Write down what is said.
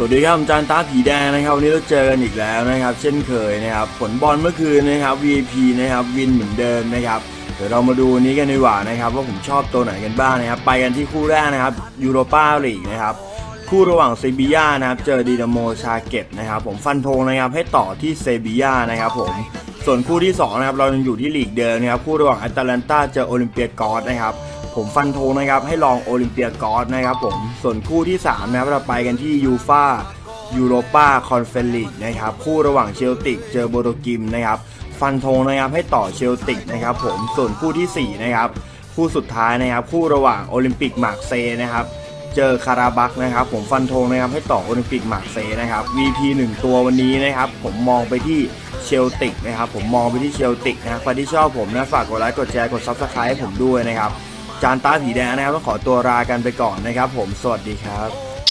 สวัสดีครับผมจานตาผีแดงนะครับวันนี้เราเจอกันอีกแล้วนะครับ เช่นเคยนะครับผลบอลเมื่อคืนนะครับ VP นะครับวินเหมือนเดิมนะครับเดี๋ยวเรามาดูวันนี้กันดีกว่านะครับว่าผมชอบตัวไหนกันบ้างนะครับ ไปกันที่คู่แรกนะครับยูโรปาลีกนะครับคู่ระหว่างเซบีย่านะครับเจอดีนาโมชาเก็ตนะครับผมฟันธงนะครับให้ต่อที่เซบีย่านะครับผมส่วนคู่ที่สองนะครับเรายังอยู่ที่ลีกเดิมนะครับคู่ระหว่างแอตแลนตาเจอโอลิมเปียกอสนะครับ ผมฟันธงนะครับให้ลองโอลิมเปียกอสนะครับผมส่วนคู่ที่ 3 นะครับเราไปกันที่ยูฟายูโรปาคอนเฟอเรนซ์นะครับคู่ระหว่างเชลติกเจอโบโตกิมนะครับฟันธงนะครับให้ต่อเชลติกนะครับผมส่วนคู่ทีสี่4 นะครับ คู่สุดท้ายนะครับ คู่ระหว่างโอลิมปิกมาร์เซย์นะครับเจอคาราบักนะครับ ผมฟันธงนะครับให้ต่อโอลิมปิกมาร์เซย์นะครับ VP 1 ตัววันนี้นะครับ ผมมองไปที่เชลติกนะครับ ผมมองไปที่เชลติกนะครับใครที่ชอบผมนะฝากกดไลค์กดแชร์กดซับสไครต์ให้ผมด้วยนะครับ จานตาผีแดงนะครับต้องขอตัวลากันไปก่อนนะครับ ผมสวัสดีครับ